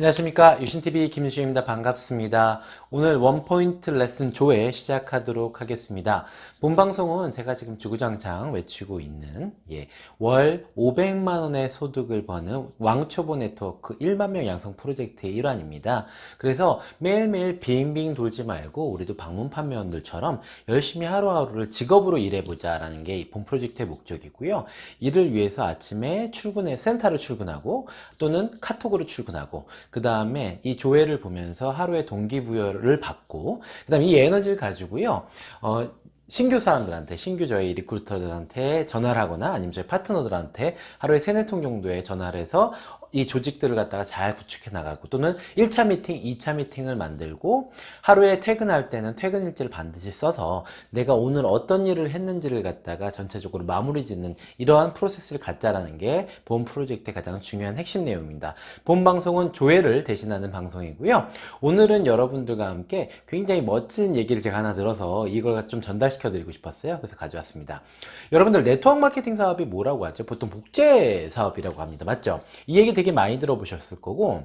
안녕하십니까. 유신TV 김수입니다. 반갑습니다. 오늘 원포인트 레슨 조회 시작하도록 하겠습니다. 본 방송은 제가 지금 주구장창 외치고 있는 예, 월 500만원의 소득을 버는 왕초보 네트워크 1만명 양성 프로젝트의 일환입니다. 그래서 매일매일 빙빙 돌지 말고 우리도 방문 판매원들처럼 열심히 하루하루를 직업으로 일해보자 라는 게 본 프로젝트의 목적이고요. 이를 위해서 아침에 출근해 센터로 출근하고 또는 카톡으로 출근하고 그 다음에 이 조회를 보면서 하루의 동기부여를 받고 그 다음에 이 에너지를 가지고요. 어, 신규 사람들한테 신규 저희 리크루터들한테 전화를 하거나 아니면 저희 파트너들한테 하루에 세네 통 정도의 전화를 해서 이 조직들을 갖다가 잘 구축해 나가고 또는 1차 미팅, 2차 미팅을 만들고 하루에 퇴근할 때는 퇴근 일지를 반드시 써서 내가 오늘 어떤 일을 했는지를 갖다가 전체적으로 마무리 짓는 이러한 프로세스를 갖자라는 게 본 프로젝트의 가장 중요한 핵심 내용입니다. 본 방송은 조회를 대신하는 방송이고요. 오늘은 여러분들과 함께 굉장히 멋진 얘기를 제가 하나 들어서 이걸 좀 전달시켜 드리고 싶었어요. 그래서 가져왔습니다. 여러분들 네트워크 마케팅 사업이 뭐라고 하죠? 보통 복제 사업이라고 합니다. 맞죠? 이 얘기 되게 많이 들어보셨을 거고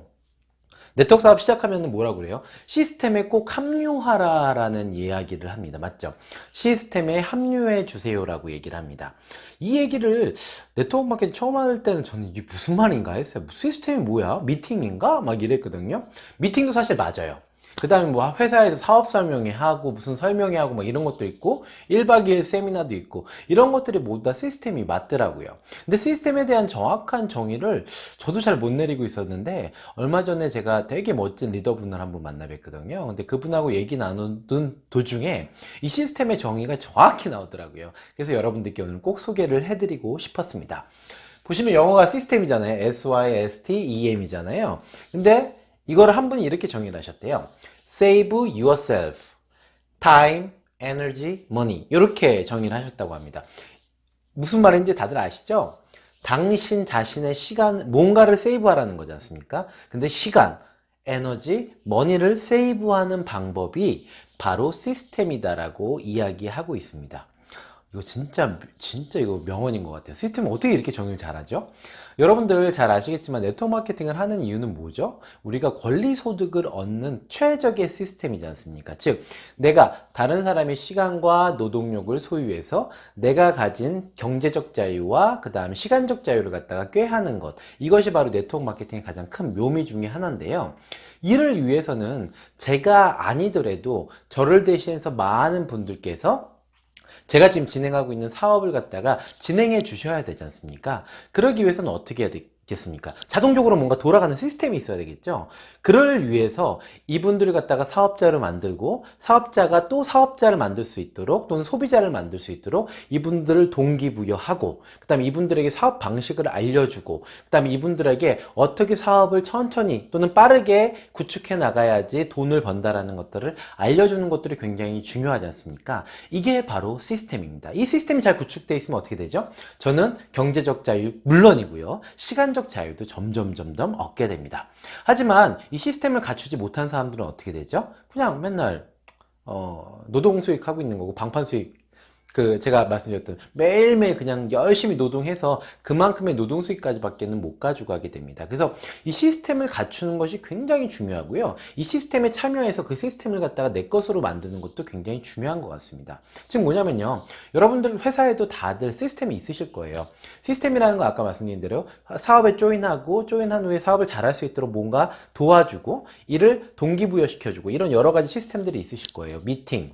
네트워크 사업 시작하면 뭐라고 그래요? 시스템에 꼭 합류하라라는 이야기를 합니다. 맞죠? 시스템에 합류해 주세요라고 얘기를 합니다. 이 얘기를 네트워크 마케팅 처음 할 때는 저는 이게 무슨 말인가 했어요. 시스템이 뭐야? 미팅인가? 막 이랬거든요. 미팅도 사실 맞아요. 그 다음에 뭐 회사에서 사업 설명회 하고 무슨 설명회 하고 막 이런 것도 있고 1박 2일 세미나도 있고 이런 것들이 모두 다 시스템이 맞더라고요. 근데 시스템에 대한 정확한 정의를 저도 잘 못 내리고 있었는데 얼마 전에 제가 되게 멋진 리더분을 한번 만나 뵀거든요. 근데 그분하고 얘기 나누는 도중에 이 시스템의 정의가 정확히 나오더라고요. 그래서 여러분들께 오늘 꼭 소개를 해드리고 싶었습니다. 보시면 영어가 시스템이잖아요. S-Y-S-T-E-M이잖아요. 근데 이거를 한 분이 이렇게 정의를 하셨대요. Save yourself, time, energy, money. 이렇게 정의를 하셨다고 합니다. 무슨 말인지 다들 아시죠? 당신 자신의 시간, 뭔가를 세이브하라는 거지 않습니까? 근데 시간, 에너지, 머니를 세이브하는 방법이 바로 시스템이다라고 이야기하고 있습니다. 이거 진짜 진짜 이거 명언인 것 같아요. 시스템을 어떻게 이렇게 정의를 잘하죠? 여러분들 잘 아시겠지만 네트워크 마케팅을 하는 이유는 뭐죠? 우리가 권리 소득을 얻는 최적의 시스템이지 않습니까? 즉 내가 다른 사람의 시간과 노동력을 소유해서 내가 가진 경제적 자유와 그 다음에 시간적 자유를 갖다가 꾀하는 것 이것이 바로 네트워크 마케팅의 가장 큰 묘미 중에 하나인데요. 이를 위해서는 제가 아니더라도 저를 대신해서 많은 분들께서 제가 지금 진행하고 있는 사업을 갖다가 진행해 주셔야 되지 않습니까? 그러기 위해서는 어떻게 해야 되 겠습니까? 자동적으로 뭔가 돌아가는 시스템이 있어야 되겠죠? 그를 위해서 이분들을 갖다가 사업자로 만들고 사업자가 또 사업자를 만들 수 있도록 또는 소비자를 만들 수 있도록 이분들을 동기부여하고 그 다음에 이분들에게 사업 방식을 알려주고 그 다음에 이분들에게 어떻게 사업을 천천히 또는 빠르게 구축해 나가야지 돈을 번다라는 것들을 알려주는 것들이 굉장히 중요하지 않습니까? 이게 바로 시스템입니다. 이 시스템이 잘 구축되어 있으면 어떻게 되죠? 저는 경제적 자유 물론이고요. 시간 적 자유도 점점 점점 얻게 됩니다. 하지만 이 시스템을 갖추지 못한 사람들은 어떻게 되죠? 그냥 맨날 어, 노동 수익 하고 있는 거고 방판 수익 그 제가 말씀드렸던 매일매일 그냥 열심히 노동해서 그만큼의 노동 수익까지 밖에는 못 가지고 가게 됩니다. 그래서 이 시스템을 갖추는 것이 굉장히 중요하고요. 이 시스템에 참여해서 그 시스템을 갖다가 내 것으로 만드는 것도 굉장히 중요한 것 같습니다. 지금 뭐냐면요. 여러분들 회사에도 다들 시스템이 있으실 거예요. 시스템이라는 거 아까 말씀드린 대로 사업에 조인하고 조인한 후에 사업을 잘할 수 있도록 뭔가 도와주고 이를 동기부여시켜주고 이런 여러 가지 시스템들이 있으실 거예요. 미팅,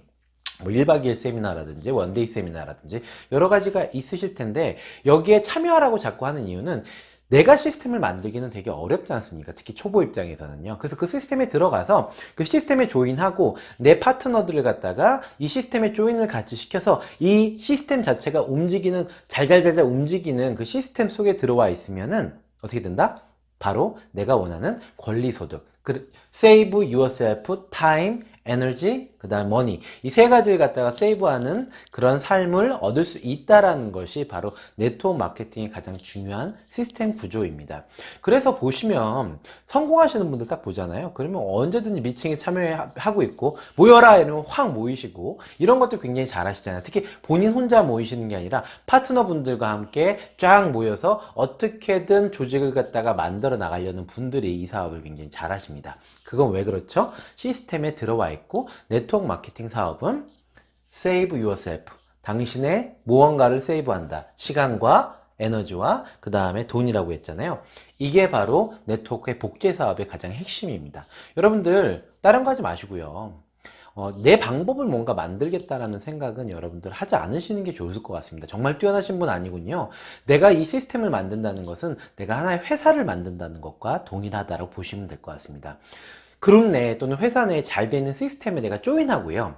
뭐 1박 2일 세미나라든지 원데이 세미나라든지 여러 가지가 있으실 텐데 여기에 참여하라고 자꾸 하는 이유는 내가 시스템을 만들기는 되게 어렵지 않습니까? 특히 초보 입장에서는요. 그래서 그 시스템에 들어가서 그 시스템에 조인하고 내 파트너들을 갖다가 이 시스템에 조인을 같이 시켜서 이 시스템 자체가 움직이는 잘잘잘잘 움직이는 그 시스템 속에 들어와 있으면은 어떻게 된다? 바로 내가 원하는 권리 소득. 그 save yourself time, energy, 그 다음 머니 이 세 가지를 갖다가 세이브하는 그런 삶을 얻을 수 있다라는 것이 바로 네트워크 마케팅의 가장 중요한 시스템 구조입니다. 그래서 보시면 성공하시는 분들 딱 보잖아요. 그러면 언제든지 미팅에 참여하고 있고 모여라 이러면 확 모이시고 이런 것도 굉장히 잘 하시잖아요. 특히 본인 혼자 모이시는 게 아니라 파트너분들과 함께 쫙 모여서 어떻게든 조직을 갖다가 만들어 나가려는 분들이 이 사업을 굉장히 잘 하십니다. 그건 왜 그렇죠? 시스템에 들어와 있고 네트워크 마케팅 사업은 save yourself. 당신의 무언가를 세이브한다. 시간과 에너지와 그 다음에 돈이라고 했잖아요. 이게 바로 네트워크의 복제 사업의 가장 핵심입니다. 여러분들 다른 거 하지 마시고요. 어, 내 방법을 뭔가 만들겠다라는 생각은 여러분들 하지 않으시는 게 좋을 것 같습니다. 정말 뛰어나신 분 아니군요. 내가 이 시스템을 만든다는 것은 내가 하나의 회사를 만든다는 것과 동일하다고 보시면 될 것 같습니다. 그룹 내 또는 회사 내에 잘 되는 시스템에 내가 조인하고요.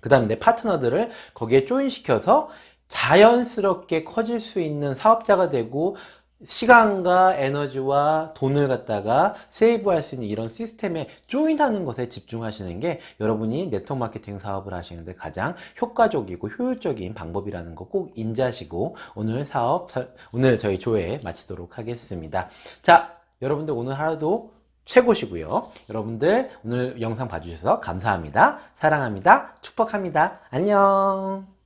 그 다음에 내 파트너들을 거기에 조인시켜서 자연스럽게 커질 수 있는 사업자가 되고 시간과 에너지와 돈을 갖다가 세이브할 수 있는 이런 시스템에 조인하는 것에 집중하시는 게 여러분이 네트워크 마케팅 사업을 하시는데 가장 효과적이고 효율적인 방법이라는 거 꼭 인지하시고 오늘 사업, 설- 오늘 저희 조회 마치도록 하겠습니다. 자, 여러분들 오늘 하루도 최고시고요. 여러분들 오늘 영상 봐주셔서 감사합니다. 사랑합니다. 축복합니다. 안녕.